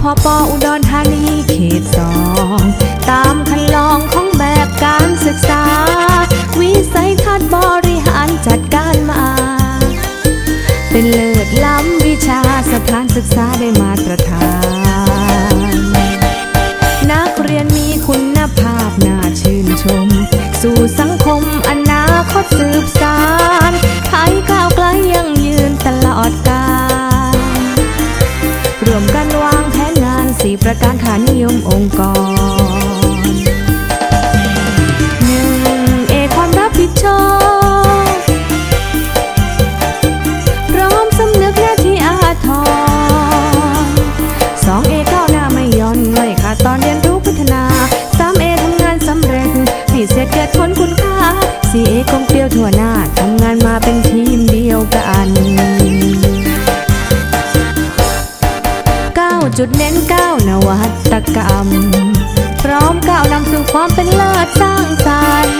พอปออุดรธานีเขตสอง ตามคันลองของแบบการศึกษา วิสัยทัศน์บริหารจัดการมา เป็นเลิศล้ำวิชาสถานศึกษาได้มาตรฐาน ประการขานิยมองค์กรหนึ่งเอความรับผิดชอบพร้อมสำนึกหน้าที่อาทรสองเอก้าวหน้าไม่ย่อนไม่ขาดตอนเรียนรู้พัฒนาสามเอทำงานสำเร็จให้เสร็จเกิดผลคุณค่าสี่เอ นวนวัตกรรม พร้อมก้าวนำสู่ความเป็นเลิศสร้างสรรค์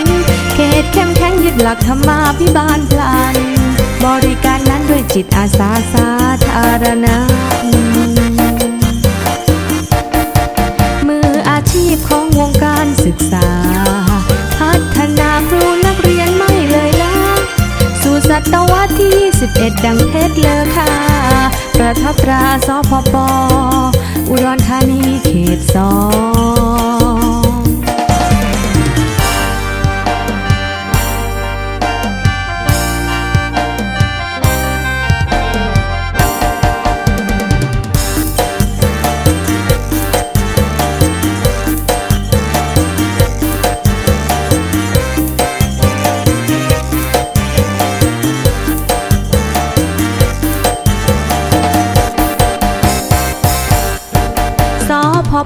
เขตเข้มแข็งยึดหลักธรรมาพิบาลพลัน บริการนั้นด้วยจิตอาสาสาธารณะมืออาชีพของวงการศึกษา พัฒนาครูนักเรียนไม่เลยละสู่ศตวรรษที่ 21 ดังเพชรเลอค่ะประทับตราสพป อุดรธานีเขตสอง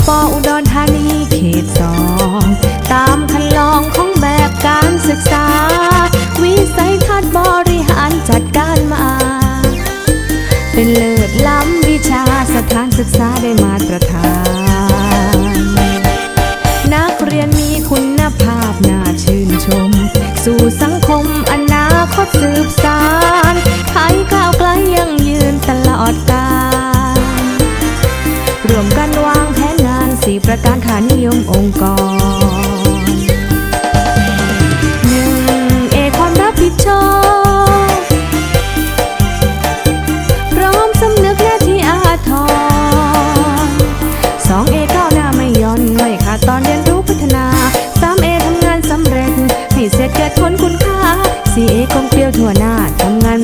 ปอุดรธานีเขตสองตามคันลองของแบบการศึกษา วิสัยทัศน์บริหารจัดการมา เป็นเลิศล้ำวิชาสถานศึกษาได้มาตรฐาน นักเรียนมีคุณภาพน่าชื่นชม สู่สังคมอนาคตสืบสาน ประการขานิยมองค์กรหนึ่งเอความรับผิดชอบ พร้อมสำนึกหน้าที่อาทรสองเอก้าวหน้าไม่ย่อนไม่ขาดตอนเรียนรู้พัฒนาสามเอทำงานสำเร็จ ให้เสร็จเกิดผลคุณค่าสี่เอกลมเกลียวทั่วหน้าทำงาน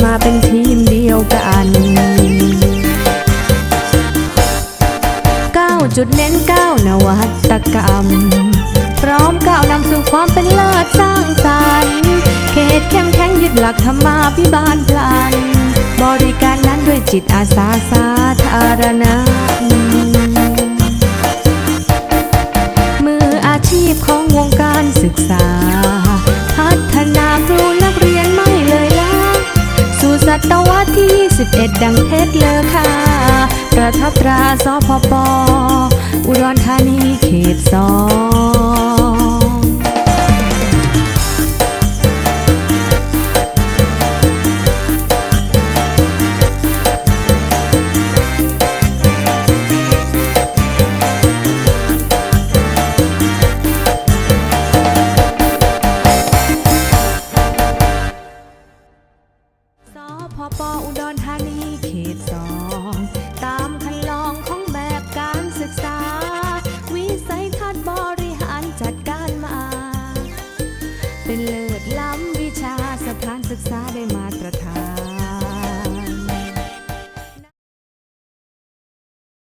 ความเป็นเลิศสร้างสรรค์เขตเข้มแข็งยึดหลักธรรมาพิบาลพลัน บริการนั้นด้วยจิตอาสาสาธารณะมืออาชีพของวงการศึกษา พัฒนาครูนักเรียนไม่เลยละสู่ศตวรรษที่ 21 ดังเพชรเลอค่ะประทับตราสพป เลิศล้ำวิชาสถานศึกษาได้มา